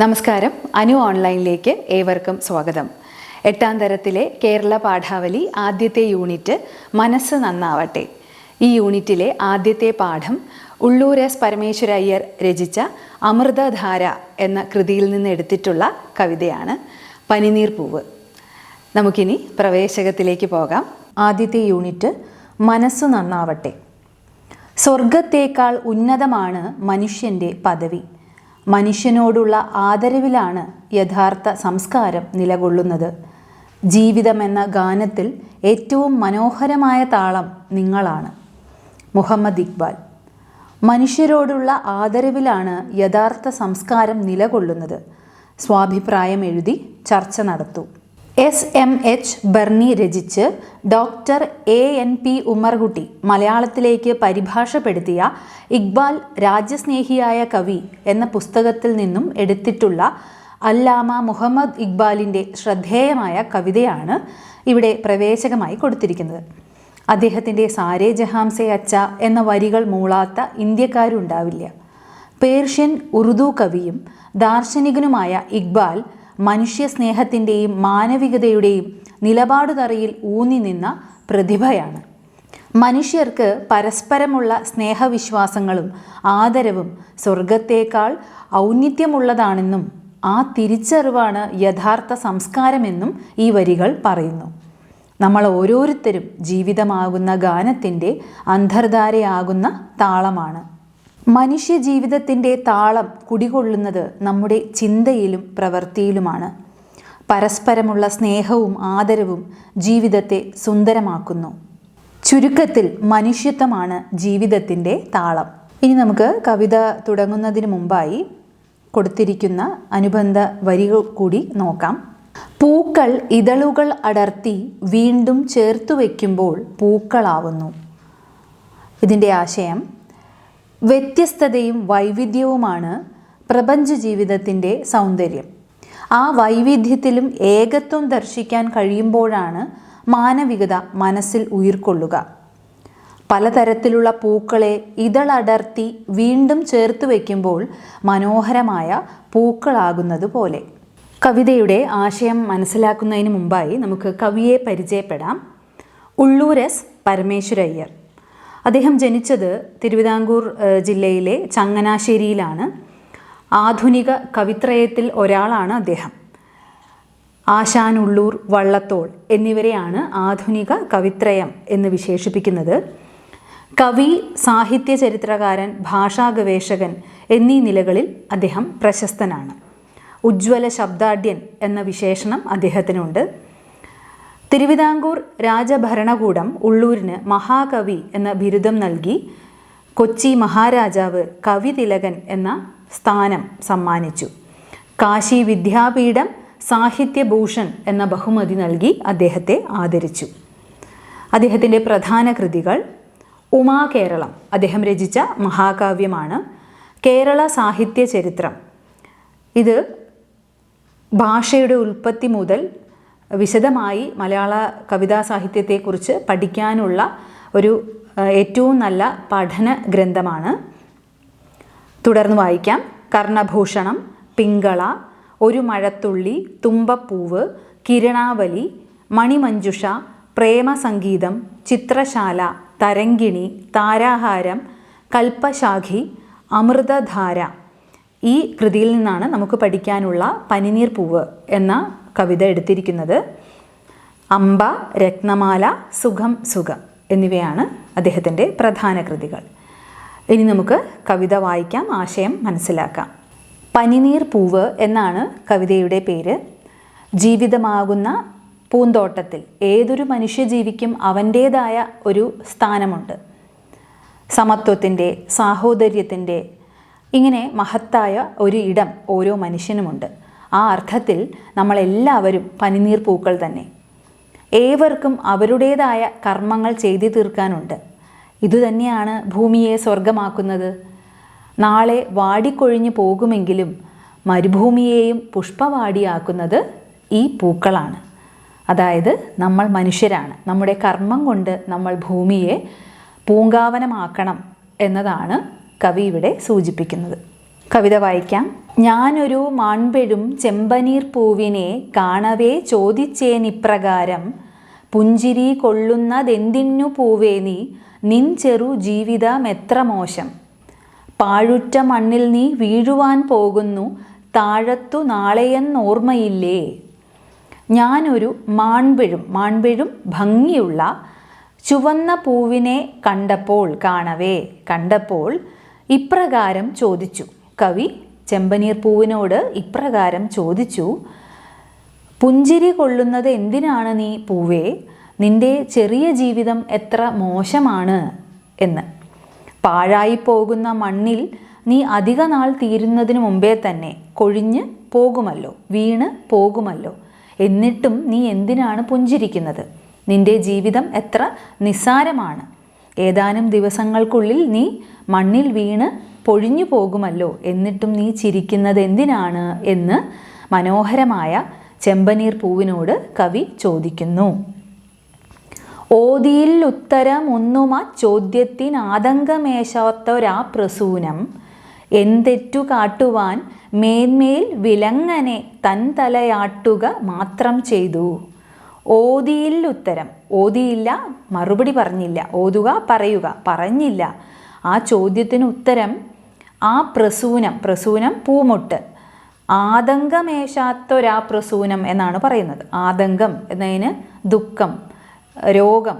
നമസ്കാരം. അനു ഓൺലൈനിലേക്ക് ഏവർക്കും സ്വാഗതം. എട്ടാം തരത്തിലെ കേരള പാഠാവലി ആദ്യത്തെ യൂണിറ്റ് മനസ്സ് നന്നാവട്ടെ. ഈ യൂണിറ്റിലെ ആദ്യത്തെ പാഠം ഉള്ളൂർ എസ് പരമേശ്വരയ്യർ രചിച്ച അമൃതധാര എന്ന കൃതിയിൽ നിന്ന് എടുത്തിട്ടുള്ള കവിതയാണ് പനിനീർ പൂവ്. നമുക്കിനി പ്രവേശകത്തിലേക്ക് പോകാം. ആദ്യത്തെ യൂണിറ്റ് മനസ്സ് നന്നാവട്ടെ. സ്വർഗത്തേക്കാൾ ഉന്നതമാണ് മനുഷ്യന്റെ പദവി. മനുഷ്യനോടുള്ള ആദരവിലാണ് യഥാർത്ഥ സംസ്കാരം നിലകൊള്ളുന്നത്. ജീവിതമെന്ന ഗാനത്തിൽ ഏറ്റവും മനോഹരമായ താളം നിങ്ങളാണ്. മുഹമ്മദ് ഇക്ബാൽ. മനുഷ്യരോടുള്ള ആദരവിലാണ് യഥാർത്ഥ സംസ്കാരം നിലകൊള്ളുന്നത്. സ്വാഭിപ്രായം എഴുതി ചർച്ച നടത്തൂ. എസ് എം എച്ച് ബർണി രചിച്ച് doctor A N P Ummerkutty മലയാളത്തിലേക്ക് പരിഭാഷപ്പെടുത്തിയ ഇക്ബാൽ രാജ്യസ്നേഹിയായ കവി എന്ന പുസ്തകത്തിൽ നിന്നും എടുത്തിട്ടുള്ള അല്ലാമ മുഹമ്മദ് ഇക്ബാലിന്റെ ശ്രദ്ധേയമായ കവിതയാണ് ഇവിടെ പ്രവേശകമായി കൊടുത്തിരിക്കുന്നത്. അദ്ദേഹത്തിന്റെ സാരേ ജഹാംസെ അച്ച എന്ന വരികൾ മൂളാത്ത ഇന്ത്യക്കാരുണ്ടാവില്ല. പേർഷ്യൻ ഉറുദു കവിയും ദാർശനികനുമായ ഇക്ബാൽ മനുഷ്യ സ്നേഹത്തിന്റെയും മാനവികതയുടെയും നിലപാടുതറയിൽ ഊന്നി നിന്ന പ്രതിഭയാണ്. മനുഷ്യർക്ക് പരസ്പരമുള്ള സ്നേഹവിശ്വാസങ്ങളും ആദരവും സ്വർഗത്തേക്കാൾ ഔന്നിത്യമുള്ളതാണെന്നും ആ തിരിച്ചറിവാണ് യഥാർത്ഥ സംസ്കാരമെന്നും ഈ വരികൾ പറയുന്നു. നമ്മൾ ഓരോരുത്തരും ജീവിതമാകുന്ന ഗാനത്തിന്റെ അന്തർധാരയാകുന്ന താളമാണ്. മനുഷ്യ ജീവിതത്തിന്റെ താളം കുടികൊള്ളുന്നത് നമ്മുടെ ചിന്തയിലും പ്രവൃത്തിയിലുമാണ്. പരസ്പരമുള്ള സ്നേഹവും ആദരവും ജീവിതത്തെ സുന്ദരമാക്കുന്നു. ചുരുക്കത്തിൽ മനുഷ്യത്വമാണ് ജീവിതത്തിന്റെ താളം. ഇനി നമുക്ക് കവിത തുടങ്ങുന്നതിന് മുമ്പായി കൊടുത്തിരിക്കുന്ന അനുബന്ധ വരികൾ കൂടി നോക്കാം. പൂക്കൾ ഇതളുകൾ അടർത്തി വീണ്ടും ചേർത്തു വയ്ക്കുമ്പോൾ പൂക്കളാവുന്നു. ഇതിന്റെ ആശയം വ്യത്യസ്തതയും വൈവിധ്യവുമാണ് പ്രപഞ്ച ജീവിതത്തിന്റെ സൗന്ദര്യം. ആ വൈവിധ്യത്തിലും ഏകത്വം ദർശിക്കാൻ കഴിയുമ്പോഴാണ് മാനവികത മനസ്സിൽ ഉയർക്കൊള്ളുക. പലതരത്തിലുള്ള പൂക്കളെ ഇതളടർത്തി വീണ്ടും ചേർത്ത് വയ്ക്കുമ്പോൾ മനോഹരമായ പൂക്കളാകുന്നത് പോലെ. കവിതയുടെ ആശയം മനസ്സിലാക്കുന്നതിന് മുമ്പായി നമുക്ക് കവിയെ പരിചയപ്പെടാം. ഉള്ളൂരസ് പരമേശ്വരയ്യർ. അദ്ദേഹം ജനിച്ചത് തിരുവിതാംകൂർ ജില്ലയിലെ ചങ്ങനാശ്ശേരിയിലാണ്. ആധുനിക കവിത്രയത്തിൽ ഒരാളാണ് അദ്ദേഹം. ആശാൻ ഉള്ളൂർ വള്ളത്തോൾ എന്നിവരെയാണ് ആധുനിക കവിത്രയം എന്ന് വിശേഷിപ്പിക്കുന്നത്. കവി സാഹിത്യ ചരിത്രകാരൻ ഭാഷാ ഗവേഷകൻ എന്നീ നിലകളിൽ അദ്ദേഹം പ്രശസ്തനാണ്. ഉജ്ജ്വല ശബ്ദാഢ്യൻ എന്ന വിശേഷണം അദ്ദേഹത്തിനുണ്ട്. തിരുവിതാംകൂർ രാജഭരണകൂടം ഉള്ളൂരിന് മഹാകവി എന്ന ബിരുദം നൽകി കൊച്ചി മഹാരാജാവ് കവിതിലകൻ എന്ന സ്ഥാനം സമ്മാനിച്ചു. കാശി വിദ്യാപീഠം സാഹിത്യഭൂഷൺ എന്ന ബഹുമതി നൽകി അദ്ദേഹത്തെ ആദരിച്ചു. അദ്ദേഹത്തിന്റെ പ്രധാന കൃതികൾ ഉമാ കേരളം അദ്ദേഹം രചിച്ച മഹാകാവ്യമാണ് കേരള സാഹിത്യ ചരിത്രം. ഇത് ഭാഷയുടെ ഉൽപ്പത്തി മുതൽ വിശദമായി മലയാള കവിതാ സാഹിത്യത്തെക്കുറിച്ച് പഠിക്കാനുള്ള ഒരു ഏറ്റവും നല്ല പഠന ഗ്രന്ഥമാണ്. തുടർന്ന് വായിക്കാം. കർണഭൂഷണം പിങ്കള ഒരു മഴത്തുള്ളി തുമ്പപ്പൂവ് കിരണാവലി മണിമഞ്ജുഷ പ്രേമസംഗീതം ചിത്രശാല തരങ്കിണി താരാഹാരം കൽപ്പശാഖി അമൃതധാര. ഈ കൃതിയിൽ നിന്നാണ് നമുക്ക് പഠിക്കാനുള്ള പനിനീർ പൂവ് എന്ന കവിത എടുത്തിരിക്കുന്നത് അമ്പ രത്നമാല സുഖം സുഖം എന്നിവയാണ് അദ്ദേഹത്തിന്റെ പ്രധാന കൃതികൾ. ഇനി നമുക്ക് കവിത വായിക്കാം ആശയം മനസ്സിലാക്കാം. പനിനീർ പൂവ് എന്നാണ് കവിതയുടെ പേര്. ജീവിതമാകുന്ന പൂന്തോട്ടത്തിൽ ഏതൊരു മനുഷ്യ ജീവിക്കും അവന്റേതായ ഒരു സ്ഥാനമുണ്ട്. സമത്വത്തിന്റെ സാഹോദര്യത്തിന്റെ ഇങ്ങനെ മഹത്തായ ഒരു ഇടം ഓരോ മനുഷ്യനുമുണ്ട്. ആ അർത്ഥത്തിൽ നമ്മളെല്ലാവരും പനിനീർ പൂക്കൾ തന്നെ. ഏവർക്കും അവരുടേതായ കർമ്മങ്ങൾ ചെയ്തു തീർക്കാനുണ്ട്. ഇതുതന്നെയാണ് ഭൂമിയെ സ്വർഗമാക്കുന്നത് നാളെ വാടിക്കൊഴിഞ്ഞു പോകുമെങ്കിലും മരുഭൂമിയെയും പുഷ്പവാടിയാക്കുന്നത് ഈ പൂക്കളാണ്. അതായത് നമ്മൾ മനുഷ്യരാണ്. നമ്മുടെ കർമ്മം കൊണ്ട് നമ്മൾ ഭൂമിയെ പൂങ്കാവനമാക്കണം എന്നതാണ് കവി ഇവിടെ സൂചിപ്പിക്കുന്നത്. കവിത വായിക്കാം. ഞാനൊരു മാൺപെഴും ചെമ്പനീർ പൂവിനെ കാണവേ ചോദിച്ചേനിപ്രകാരം പുഞ്ചിരി കൊള്ളുന്നതെന്തിന്നു പൂവേ നീ? നിൻ ചെറു ജീവിതം എത്ര മോശം. പാഴുറ്റ മണ്ണിൽ നീ വീഴുവാൻ പോകുന്നു. താഴത്തു നാളെയെന്നോർമ്മയില്ലേ? ഞാനൊരു മാൺപിഴും മാൺപിഴും ഭംഗിയുള്ള ചുവന്ന പൂവിനെ കണ്ടപ്പോൾ കാണവേ കണ്ടപ്പോൾ ഇപ്രകാരം ചോദിച്ചു. കവി ചെമ്പനീർ പൂവിനോട് ഇപ്രകാരം ചോദിച്ചു പുഞ്ചിരി കൊള്ളുന്നത് എന്തിനാണ് നീ പൂവേ? നിന്റെ ചെറിയ ജീവിതം എത്ര മോശമാണ് എന്ന്. പാഴായി പോകുന്ന മണ്ണിൽ നീ അധിക നാൾ തീരുന്നതിന് മുമ്പേ തന്നെ കൊഴിഞ്ഞ് പോകുമല്ലോ വീണ് പോകുമല്ലോ. എന്നിട്ടും നീ എന്തിനാണ് പുഞ്ചിരിക്കുന്നത്? നിന്റെ ജീവിതം എത്ര നിസ്സാരമാണ്. ഏതാനും ദിവസങ്ങൾക്കുള്ളിൽ നീ മണ്ണിൽ വീണ് പൊഴിഞ്ഞു പോകുമല്ലോ എന്നിട്ടും നീ ചിരിക്കുന്നത് എന്തിനാണ് എന്ന് മനോഹരമായ ചെമ്പനീർ പൂവിനോട് കവി ചോദിക്കുന്നു. ഓതിയിൽ ഉത്തരം ഒന്നുമ ചോദ്യത്തിനാതങ്കമേശാത്തൊരാ പ്രസൂനം. എന്തെറ്റു കാട്ടുവാൻ മേന്മേൽ വിലങ്ങനെ തൻ തലയാട്ടുക മാത്രം ചെയ്തു. ഓതിയിൽ ഉത്തരം. ഓതിയില്ല മറുപടി പറഞ്ഞില്ല. ഓതുക പറയുക. പറഞ്ഞില്ല. ആ ചോദ്യത്തിന് ഉത്തരം ആ പ്രസൂനം പ്രസൂനം പൂമൊട്ട്. ആതങ്കമേശാത്തൊരാ പ്രസൂനം എന്നാണ് പറയുന്നത്. ആതങ്കം എന്നതിന് ദുഃഖം രോഗം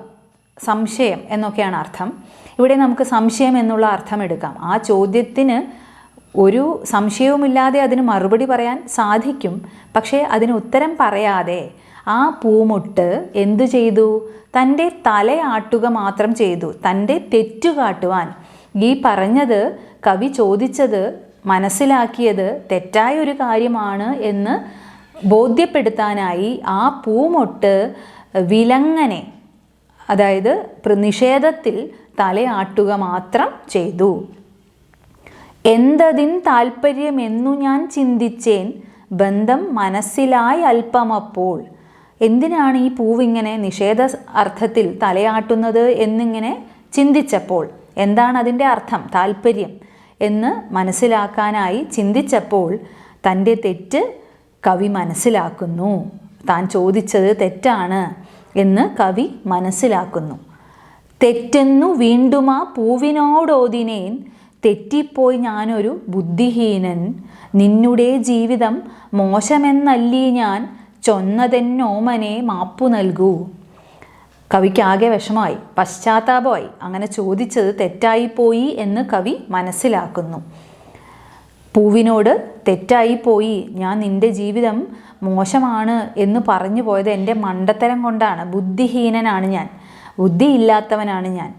സംശയം എന്നൊക്കെയാണ് അർത്ഥം. ഇവിടെ നമുക്ക് സംശയം എന്നുള്ള അർത്ഥം എടുക്കാം. ആ ചോദ്യത്തിന് ഒരു സംശയവുമില്ലാതെ അതിന് മറുപടി പറയാൻ സാധിക്കും. പക്ഷേ അതിന് ഉത്തരം പറയാതെ ആ പൂമുട്ട് എന്തു ചെയ്തു? തന്റെ തലയാട്ടുക മാത്രം ചെയ്തു. തന്റെ തെറ്റു കാട്ടുവാൻ ഈ പറഞ്ഞത് കവി ചോദിച്ചത് മനസ്സിലാക്കിയത് തെറ്റായ ഒരു കാര്യമാണ് എന്ന് ബോധ്യപ്പെടുത്താനായി ആ പൂമൊട്ട് വിലങ്ങനെ അതായത് നിഷേധത്തിൽ തലയാട്ടുക മാത്രം ചെയ്തു. എന്തതിൻ താല്പര്യമെന്നു ഞാൻ ചിന്തിച്ചേൻ ബന്ധം മനസ്സിലായി അല്പമപ്പോൾ. എന്തിനാണ് ഈ പൂവിങ്ങനെ നിഷേധ അർത്ഥത്തിൽ തലയാട്ടുന്നത് എന്നിങ്ങനെ ചിന്തിച്ചപ്പോൾ? എന്താണ് അതിന്റെ അർത്ഥം? താല്പര്യം എന്ന് മനസ്സിലാക്കാനായി ചിന്തിച്ചപ്പോൾ തന്റെ തെറ്റ് കവി മനസ്സിലാക്കുന്നു. താൻ ചോദിച്ചത് തെറ്റാണ് എന്ന് കവി മനസ്സിലാക്കുന്നു. തെറ്റെന്നു വീണ്ടും ആ പൂവിനോടോതിനേൻ തെറ്റിപ്പോയി ഞാനൊരു ബുദ്ധിഹീനൻ. നിന്നുടെ ജീവിതം മോശമെന്നല്ലീ ഞാൻ ചൊന്നതെന്നോമനെ മാപ്പു നൽകൂ. കവിക്കാകെ വിഷമായി പശ്ചാത്താപമായി. അങ്ങനെ ചോദിച്ചത് തെറ്റായിപ്പോയി എന്ന് കവി മനസ്സിലാക്കുന്നു. പൂവിനോട് തെറ്റായിപ്പോയി ഞാൻ നിന്റെ ജീവിതം മോശമാണ് എന്ന് പറഞ്ഞു പോയത് എന്റെ മണ്ടത്തരം കൊണ്ടാണ്. ബുദ്ധിഹീനനാണ് ഞാൻ. ബുദ്ധിയില്ലാത്തവനാണ് ഞാൻ.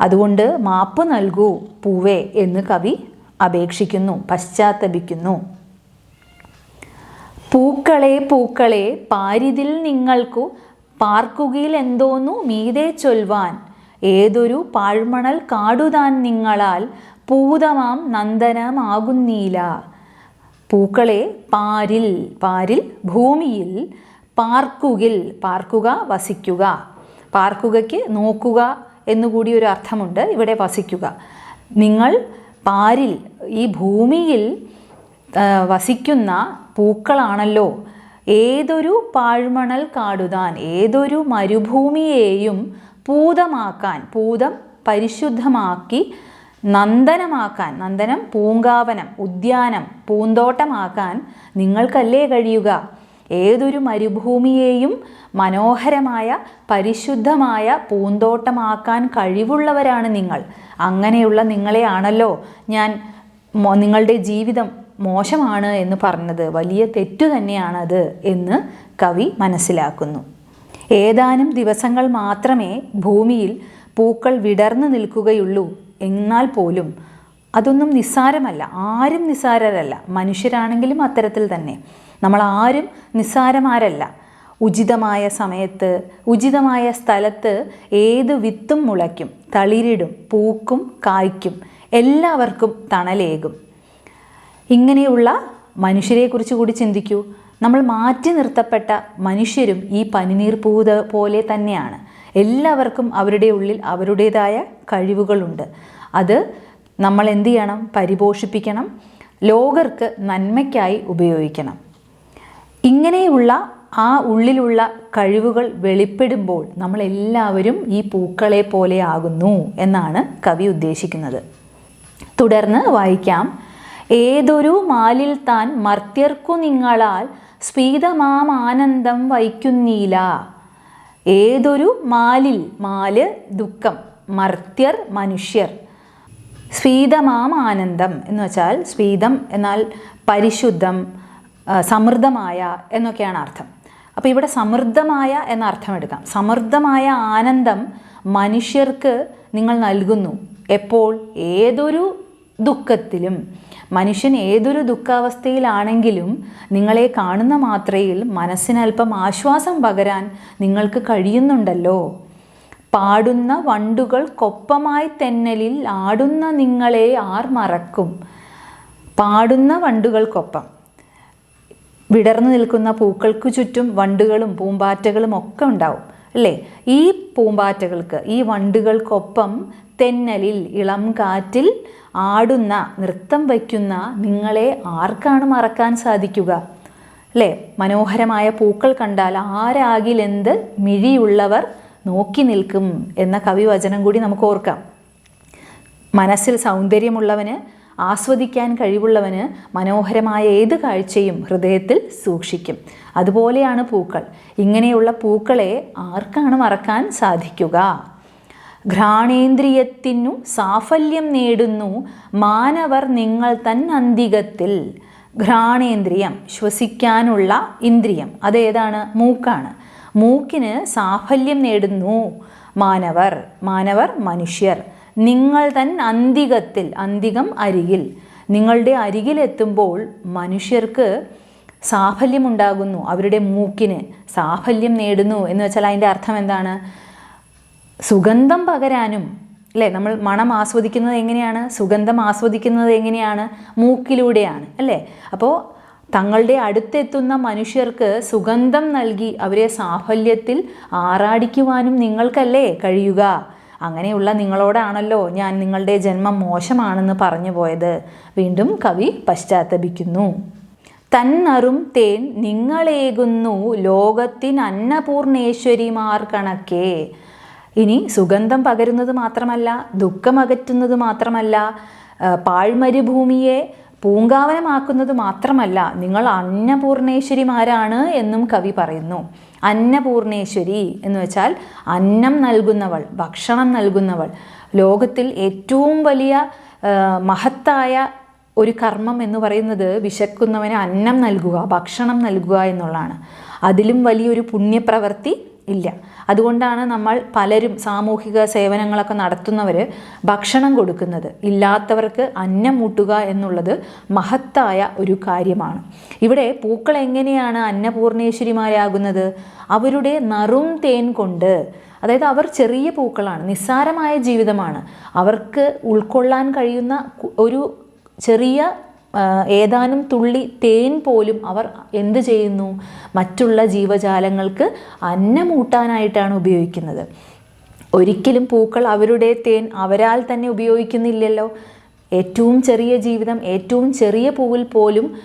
അതുകൊണ്ട് മാപ്പ് നൽകൂ പൂവേ എന്ന് കവി അപേക്ഷിക്കുന്നു പശ്ചാത്തപിക്കുന്നു. പൂക്കളെ പൂക്കളെ പാരിതിൽ നിങ്ങൾക്കു പാർക്കുകയിൽ എന്തോന്നു? മീതെ ചൊൽവാൻ. ഏതൊരു പാഴ്മണൽ കാടുതാൻ നിങ്ങളാൽ പൂതമാം നന്ദനമാകുന്നീല പൂക്കളെ പാരിൽ പാരിൽ ഭൂമിയിൽ പാർക്കുകിൽ പാർക്കുക വസിക്കുക. പാർക്കുകയ്ക്ക് നോക്കുക എന്നുകൂടി ഒരു അർത്ഥമുണ്ട്. ഇവിടെ വസിക്കുക. നിങ്ങൾ പാരിൽ ഈ ഭൂമിയിൽ വസിക്കുന്ന പൂക്കളാണല്ലോ. ഏതൊരു പാഴ്മണൽ കാടുതാൻ ഏതൊരു മരുഭൂമിയെയും പൂതമാക്കാൻ പൂതം പരിശുദ്ധമാക്കി നന്ദനമാക്കാൻ നന്ദനം പൂങ്കാവനം ഉദ്യാനം പൂന്തോട്ടമാക്കാൻ നിങ്ങൾക്കല്ലേ കഴിയുക? ഏതൊരു മരുഭൂമിയെയും മനോഹരമായ പരിശുദ്ധമായ പൂന്തോട്ടമാക്കാൻ കഴിവുള്ളവരാണ് നിങ്ങൾ. അങ്ങനെയുള്ള നിങ്ങളെയാണല്ലോ ഞാൻ നിങ്ങളുടെ ജീവിതം മോശമാണ് എന്ന് പറഞ്ഞത്. വലിയ തെറ്റു തന്നെയാണത് എന്ന് കവി മനസ്സിലാക്കുന്നു. ഏതാനും ദിവസങ്ങൾ മാത്രമേ ഭൂമിയിൽ പൂക്കൾ വിടർന്നു നിൽക്കുകയുള്ളൂ എന്നാൽ പോലും അതൊന്നും നിസ്സാരമല്ല. ആരും നിസ്സാരരല്ല. മനുഷ്യരാണെങ്കിലും അത്തരത്തിൽ തന്നെ. നമ്മൾ ആരും നിസ്സാരമാരല്ല. ഉചിതമായ സമയത്ത് ഉചിതമായ സ്ഥലത്ത് ഏത് വിത്തും മുളയ്ക്കും തളിരിടും പൂക്കും കായ്ക്കും എല്ലാവർക്കും തണലേകും. ഇങ്ങനെയുള്ള മനുഷ്യരെക്കുറിച്ച് കൂടി ചിന്തിക്കൂ. നമ്മൾ മാറ്റി നിർത്തപ്പെട്ട മനുഷ്യരും ഈ പനിനീർ പൂത പോലെ തന്നെയാണ്. എല്ലാവർക്കും അവരുടെ ഉള്ളിൽ അവരുടേതായ കഴിവുകളുണ്ട്. അത് നമ്മൾ എന്ത് ചെയ്യണം? പരിപോഷിപ്പിക്കണം. ലോകർക്ക് നന്മയ്ക്കായി ഉപയോഗിക്കണം. ഇങ്ങനെയുള്ള ആ ഉള്ളിലുള്ള കഴിവുകൾ വെളിപ്പെടുമ്പോൾ നമ്മളെല്ലാവരും ഈ പൂക്കളെ പോലെ ആകുന്നു എന്നാണ് കവി ഉദ്ദേശിക്കുന്നത്. തുടർന്ന് വായിക്കാം. ഏതൊരു മാലിൽ താൻ മർത്യർക്കു നിങ്ങളാൽ സ്ഫീതമാം ആനന്ദം വഹിക്കുന്നീല ഏതൊരു മാലിൽ മാൽ ദുഃഖം മർത്യർ മനുഷ്യർ. സ്ഫീതമാം ആനന്ദം എന്ന് വെച്ചാൽ സ്പീതം എന്നാൽ പരിശുദ്ധം സമൃദ്ധമായ എന്നൊക്കെയാണ് അർത്ഥം. അപ്പോൾ ഇവിടെ സമൃദ്ധമായ എന്ന അർത്ഥം എടുക്കാം. സമൃദ്ധമായ ആനന്ദം മനുഷ്യർക്ക് നിങ്ങൾ നൽകുന്നു. എപ്പോൾ? ഏതൊരു ദുഃഖത്തിലും മനുഷ്യൻ ഏതൊരു ദുഃഖാവസ്ഥയിലാണെങ്കിലും നിങ്ങളെ കാണുന്ന മാത്രയിൽ മനസ്സിനല്പം ആശ്വാസം പകരാൻ നിങ്ങൾക്ക് കഴിയുന്നുണ്ടല്ലോ. പാടുന്ന വണ്ടുകൾ കൊപ്പമായി തെന്നലിൽ ആടുന്ന നിങ്ങളെ ആർ മറക്കും. പാടുന്ന വണ്ടുകൾക്കൊപ്പം. വിടർന്നു നിൽക്കുന്ന പൂക്കൾക്കു ചുറ്റും വണ്ടുകളും പൂമ്പാറ്റകളും ഒക്കെ ഉണ്ടാവും അല്ലേ? ഈ പൂമ്പാറ്റകൾക്ക് ഈ വണ്ടുകൾക്കൊപ്പം തെന്നലിൽ ഇളം കാറ്റിൽ ആടുന്ന നൃത്തം വയ്ക്കുന്ന നിങ്ങളെ ആർക്കാണ് മറക്കാൻ സാധിക്കുക? അല്ലേ മനോഹരമായ പൂക്കൾ കണ്ടാൽ ആരാകിലെന്ത് മിഴിയുള്ളവർ നോക്കി നിൽക്കും എന്ന കവിവചനം കൂടി നമുക്ക് ഓർക്കാം. മനസ്സിൽ സൗന്ദര്യമുള്ളവന് ആസ്വദിക്കാൻ കഴിവുള്ളവന് മനോഹരമായ ഏത് കാഴ്ചയും ഹൃദയത്തിൽ സൂക്ഷിക്കും. അതുപോലെയാണ് പൂക്കൾ. ഇങ്ങനെയുള്ള പൂക്കളെ ആർക്കാണ് മറക്കാൻ സാധിക്കുക? ഘ്രാണേന്ദ്രിയത്തിനു സാഫല്യം നേടുന്നു മാനവർ നിങ്ങൾ തൻ അന്തികത്തിൽ. ഘ്രാണേന്ദ്രിയം ശ്വസിക്കാനുള്ള ഇന്ദ്രിയം. അതേതാണ്? മൂക്കാണ്. മൂക്കിന് സാഫല്യം നേടുന്നു മാനവർ. മാനവർ മനുഷ്യർ. നിങ്ങൾ തൻ അന്തികത്തിൽ അന്തികം അരികിൽ. നിങ്ങളുടെ അരികിലെത്തുമ്പോൾ മനുഷ്യർക്ക് സാഫല്യമുണ്ടാകുന്നു അവരുടെ മൂക്കിന് സാഫല്യം നേടുന്നു എന്ന് വെച്ചാൽ അതിന്റെ അർത്ഥം എന്താണ്? സുഗന്ധം പകരാനും അല്ലേ? നമ്മൾ മണം ആസ്വദിക്കുന്നത് എങ്ങനെയാണ്? സുഗന്ധം ആസ്വദിക്കുന്നത് എങ്ങനെയാണ്? മൂക്കിലൂടെയാണ് അല്ലേ? അപ്പോൾ തങ്ങളുടെ അടുത്തെത്തുന്ന മനുഷ്യർക്ക് സുഗന്ധം നൽകി അവരെ സാഫല്യത്തിൽ ആറാടിക്കുവാനും നിങ്ങൾക്കല്ലേ കഴിയുക? അങ്ങനെയുള്ള നിങ്ങളോടാണല്ലോ ഞാൻ നിങ്ങളുടെ ജന്മം മോശമാണെന്ന് പറഞ്ഞു പോയത്. വീണ്ടും കവി പശ്ചാത്തപിക്കുന്നു. തന്നറും തേൻ നിങ്ങളേകുന്നു ലോകത്തിൻ അന്നപൂർണേശ്വരിമാർ കണക്കേ. ഇനി സുഗന്ധം പകരുന്നത് മാത്രമല്ല ദുഃഖമകറ്റുന്നത് മാത്രമല്ല പാഴ്മരുഭൂമിയെ പൂങ്കാവനമാക്കുന്നത് മാത്രമല്ല നിങ്ങൾ അന്നപൂർണേശ്വരിമാരാണ് എന്നും കവി പറയുന്നു. അന്നപൂർണേശ്വരി എന്ന് വെച്ചാൽ അന്നം നൽകുന്നവൾ ഭക്ഷണം നൽകുന്നവൾ. ലോകത്തിൽ ഏറ്റവും വലിയ മഹത്തായ ഒരു കർമ്മം എന്ന് പറയുന്നത് വിശക്കുന്നവന് അന്നം നൽകുക ഭക്ഷണം നൽകുക എന്നുള്ളതാണ്. അതിലും വലിയൊരു പുണ്യപ്രവൃത്തി ഇല്ല. അതുകൊണ്ടാണ് നമ്മൾ പലരും സാമൂഹിക സേവനങ്ങളൊക്കെ നടത്തുന്നവർ ഭക്ഷണം കൊടുക്കുന്നത്. ഇല്ലാത്തവർക്ക് അന്നം മൂട്ടുക എന്നുള്ളത് മഹത്തായ ഒരു കാര്യമാണ്. ഇവിടെ പൂക്കൾ എങ്ങനെയാണ് അന്നപൂർണേശ്വരിമാരാകുന്നത്? അവരുടെ നറും തേൻ കൊണ്ട്. അതായത് അവർ ചെറിയ പൂക്കളാണ് നിസ്സാരമായ ജീവിതമാണ്. അവർക്ക് ഉൾക്കൊള്ളാൻ കഴിയുന്ന ഒരു ചെറിയ ഏതാനും തുള്ളി തേൻ പോലും അവർ എന്ത് ചെയ്യുന്നു? മറ്റുള്ള ജീവജാലങ്ങൾക്ക് അന്നമൂട്ടാനായിട്ടാണ് ഉപയോഗിക്കുന്നത്. ഒരിക്കലും പൂക്കൾ അവരുടെ തേൻ അവരാൽ തന്നെ ഉപയോഗിക്കുന്നില്ലല്ലോ. ഏറ്റവും ചെറിയ ജീവിതം ഏറ്റവും ചെറിയ പൂവിൽ പോലും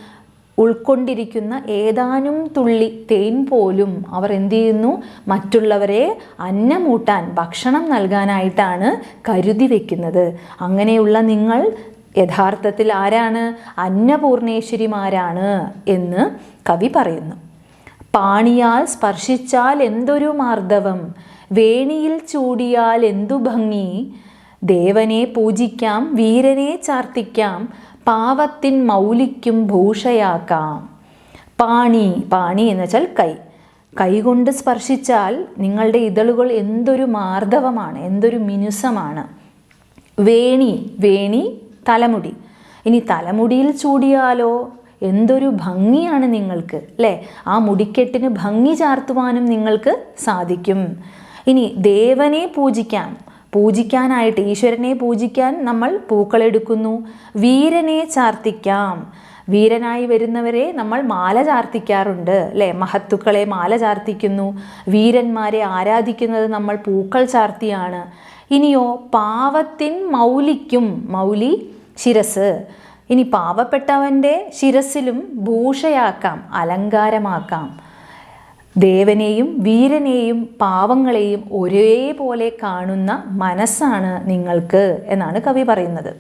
ഉൾക്കൊണ്ടിരിക്കുന്ന ഏതാനും തുള്ളി തേൻ പോലും അവർ എന്ത് ചെയ്യുന്നു? മറ്റുള്ളവരെ അന്നമൂട്ടാൻ ഭക്ഷണം നൽകാനായിട്ടാണ് കരുതി വെക്കുന്നത്. അങ്ങനെയുള്ള നിങ്ങൾ യഥാർത്ഥത്തിൽ ആരാണ്? അന്നപൂർണേശ്വരിമാരാണ് എന്ന് കവി പറയുന്നു. പാണിയാൽ സ്പർശിച്ചാൽ എന്തൊരു മാർദ്ദവം? വേണിയിൽ ചൂടിയാൽ എന്തു ഭംഗി? ദേവനെ പൂജിക്കാം വീരനെ ചാർത്തിക്കാം പാവത്തിൻ മൗലിക്കും ഭൂഷയാക്കാം. പാണി പാണി എന്ന് വെച്ചാൽ കൈ. കൈകൊണ്ട് സ്പർശിച്ചാൽ നിങ്ങളുടെ ഇതളുകൾ എന്തൊരു മാർദ്ദവമാണ് എന്തൊരു മിനുസമാണ്. വേണി വേണി തലമുടി. ഇനി തലമുടിയിൽ ചൂടിയാലോ? എന്തൊരു ഭംഗിയാണ് നിങ്ങൾക്ക് അല്ലേ? ആ മുടിക്കെട്ടിന് ഭംഗി ചാർത്തുവാനും നിങ്ങൾക്ക് സാധിക്കും. ഇനി ദേവനെ പൂജിക്കാം. പൂജിക്കാനായിട്ട് ഈശ്വരനെ പൂജിക്കാൻ നമ്മൾ പൂക്കളെടുക്കുന്നു. വീരനെ ചാർത്തിക്കാം. വീരനായി വരുന്നവരെ നമ്മൾ മാല ചാർത്തിക്കാറുണ്ട് അല്ലേ? മഹത്തുക്കളെ മാല ചാർത്തിക്കുന്നു. വീരന്മാരെ ആരാധിക്കുന്നത് നമ്മൾ പൂക്കൾ ചാർത്തിയാണ്. ഇനിയോ പാവത്തിൻ മൗലിക്കും മൗലി ശിരസ്. ഇനി പാവപ്പെട്ടവന്റെ ശിരസിലും ഭൂഷയാക്കാം അലങ്കാരമാക്കാം. ദേവനെയും വീരനെയും പാവങ്ങളെയും ഒരേപോലെ കാണുന്ന മനസ്സാണ് നിങ്ങൾക്ക് എന്നാണ് കവി പറയുന്നത്.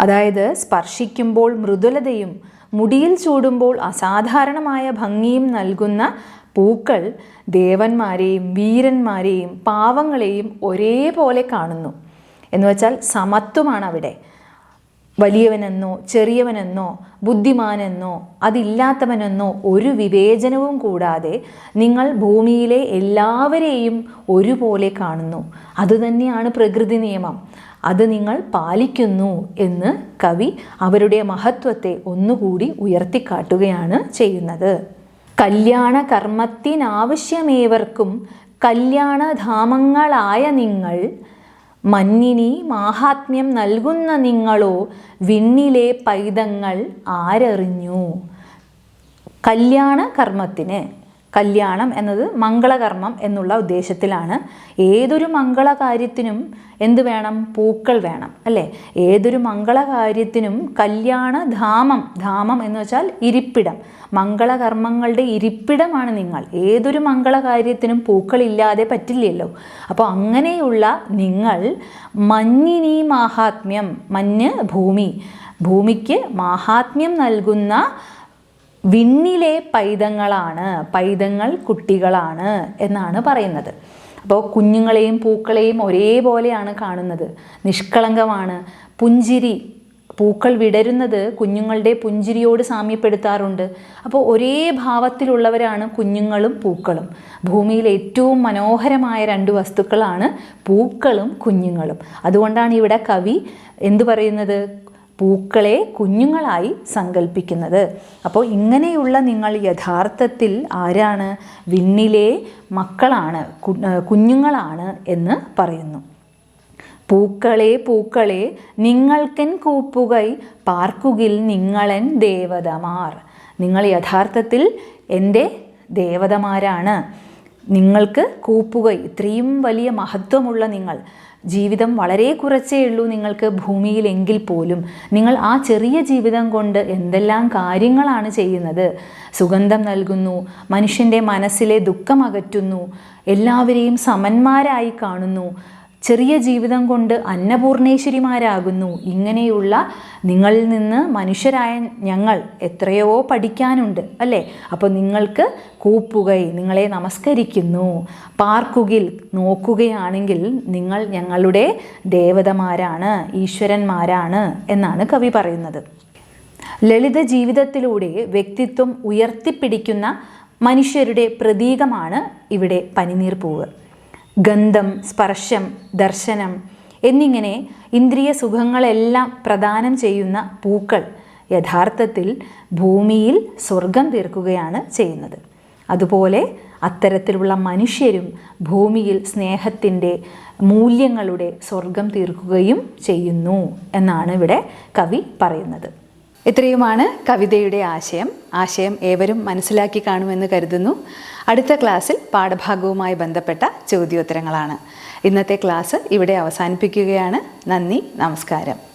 അതായത് സ്പർശിക്കുമ്പോൾ മൃദുലതയും മുടിയിൽ ചൂടുമ്പോൾ അസാധാരണമായ ഭംഗിയും നൽകുന്ന പൂക്കൾ ദേവന്മാരെയും വീരന്മാരെയും പാവങ്ങളെയും ഒരേപോലെ കാണുന്നു. എന്നുവെച്ചാൽ സമത്വമാണ് അവിടെ. വലിയവനെന്നോ ചെറിയവനെന്നോ ബുദ്ധിമാനെന്നോ അതില്ലാത്തവനെന്നോ ഒരു വിവേചനവും കൂടാതെ നിങ്ങൾ ഭൂമിയിലെ എല്ലാവരെയും ഒരുപോലെ കാണുന്നു. അതുതന്നെയാണ് പ്രകൃതി നിയമം. അത് നിങ്ങൾ പാലിക്കുന്നു എന്ന് കവി അവരുടെ മഹത്വത്തെ ഒന്നുകൂടി ഉയർത്തിക്കാട്ടുകയാണ് ചെയ്യുന്നത്. കല്യാണ കർമ്മത്തിനാവശ്യമേവർക്കും കല്യാണധാമങ്ങളായ നിങ്ങൾ മഞ്ഞിനി മാഹാത്മ്യം നൽകുന്ന നിങ്ങളോ വിണ്ണിലെ പൈതങ്ങൾ ആരറിഞ്ഞു? കല്യാണ കർമ്മത്തിന്. കല്യാണം എന്നത് മംഗളകർമ്മം എന്നുള്ള ഉദ്ദേശത്തിലാണ്. ഏതൊരു മംഗളകാര്യത്തിനും എന്ത് വേണം? പൂക്കൾ വേണം അല്ലേ? ഏതൊരു മംഗളകാര്യത്തിനും കല്യാണധാമം ധാമം എന്ന് വെച്ചാൽ ഇരിപ്പിടം. മംഗളകർമ്മങ്ങളുടെ ഇരിപ്പിടമാണ് നിങ്ങൾ. ഏതൊരു മംഗളകാര്യത്തിനും പൂക്കളില്ലാതെ പറ്റില്ലല്ലോ. അപ്പോൾ അങ്ങനെയുള്ള നിങ്ങൾ മഞ്ഞിനി മാഹാത്മ്യം മഞ്ഞ് ഭൂമി. ഭൂമിക്ക് മാഹാത്മ്യം നൽകുന്ന വിണ്ണിലെ പൈതങ്ങളാണ് പൈതങ്ങൾ കുട്ടികളാണ് എന്നാണ് പറയുന്നത്. അപ്പോൾ കുഞ്ഞുങ്ങളെയും പൂക്കളെയും ഒരേപോലെയാണ് കാണുന്നത്. നിഷ്കളങ്കമാണ്. പുഞ്ചിരി പൂക്കൾ വിടരുന്നത് കുഞ്ഞുങ്ങളുടെ പുഞ്ചിരിയോട് സാമ്യപ്പെടുത്താറുണ്ട്. അപ്പോൾ ഒരേ ഭാവത്തിലുള്ളവരാണ് കുഞ്ഞുങ്ങളും പൂക്കളും. ഭൂമിയിലെ ഏറ്റവും മനോഹരമായ രണ്ട് വസ്തുക്കളാണ് പൂക്കളും കുഞ്ഞുങ്ങളും. അതുകൊണ്ടാണ് ഇവിടെ കവി എന്തു പറയുന്നത്? പൂക്കളെ കുഞ്ഞുങ്ങളായി സങ്കല്പിക്കുന്നത് അപ്പോൾ ഇങ്ങനെയുള്ള നിങ്ങൾ യഥാർത്ഥത്തിൽ ആരാണ്? വിണ്ണിലെ മക്കളാണ് കുഞ്ഞുങ്ങളാണ് എന്ന് പറയുന്നു. പൂക്കളെ പൂക്കളെ നിങ്ങൾക്കൻ കൂപ്പുകൈ പാർക്കുകിൽ നിങ്ങളൻ ദേവതമാർ. നിങ്ങൾ യഥാർത്ഥത്തിൽ എന്റെ ദേവതമാരാണ്. നിങ്ങൾക്ക് കൂപ്പുകൈ ഇത്രയും വലിയ മഹത്വമുള്ള നിങ്ങൾ. ജീവിതം വളരെ കുറച്ചേ ഉള്ളൂ നിങ്ങൾക്ക് ഭൂമിയിലെങ്കിൽ പോലും. നിങ്ങൾ ആ ചെറിയ ജീവിതം കൊണ്ട് എന്തെല്ലാം കാര്യങ്ങളാണ് ചെയ്യുന്നത്? സുഗന്ധം നൽകുന്നു മനുഷ്യന്റെ മനസ്സിലെ ദുഃഖം അകറ്റുന്നു എല്ലാവരെയും സമന്മാരായി കാണുന്നു. ചെറിയ ജീവിതം കൊണ്ട് അന്നപൂർണേശ്വരിമാരാകുന്നു. ഇങ്ങനെയുള്ള നിങ്ങളിൽ നിന്ന് മനുഷ്യരായ ഞങ്ങൾ എത്രയോ പഠിക്കാനുണ്ട് അല്ലേ? അപ്പോൾ നിങ്ങൾക്ക് കൂപ്പുകൈ നിങ്ങളെ നമസ്കരിക്കുന്നു. പാർക്കുകിൽ നോക്കുകയാണെങ്കിൽ നിങ്ങൾ ഞങ്ങളുടെ ദേവതമാരാണ് ഈശ്വരന്മാരാണ് എന്നാണ് കവി പറയുന്നത്. ലളിത ജീവിതത്തിലൂടെ വ്യക്തിത്വം ഉയർത്തിപ്പിടിക്കുന്ന മനുഷ്യരുടെ പ്രതീകമാണ് ഇവിടെ പനിനീർ പൂവ് ഗന്ധം സ്പർശം ദർശനം എന്നിങ്ങനെ ഇന്ദ്രിയ സുഖങ്ങളെല്ലാം പ്രദാനം ചെയ്യുന്ന പൂക്കൾ യഥാർത്ഥത്തിൽ ഭൂമിയിൽ സ്വർഗം തീർക്കുകയാണ് ചെയ്യുന്നത്. അതുപോലെ അത്തരത്തിലുള്ള മനുഷ്യരും ഭൂമിയിൽ സ്നേഹത്തിന്റെ മൂല്യങ്ങളുടെ സ്വർഗം തീർക്കുകയും ചെയ്യുന്നു എന്നാണ് ഇവിടെ കവി പറയുന്നത്. ഇത്രയുമാണ് കവിതയുടെ ആശയം. ആശയം ഏവരും മനസ്സിലാക്കി കാണുമെന്ന് കരുതുന്നു. അടുത്ത ക്ലാസ്സിൽ പാഠഭാഗവുമായി ബന്ധപ്പെട്ട ചോദ്യോത്തരങ്ങളാണ്. ഇന്നത്തെ ക്ലാസ് ഇവിടെ അവസാനിപ്പിക്കുകയാണ്. നന്ദി നമസ്കാരം.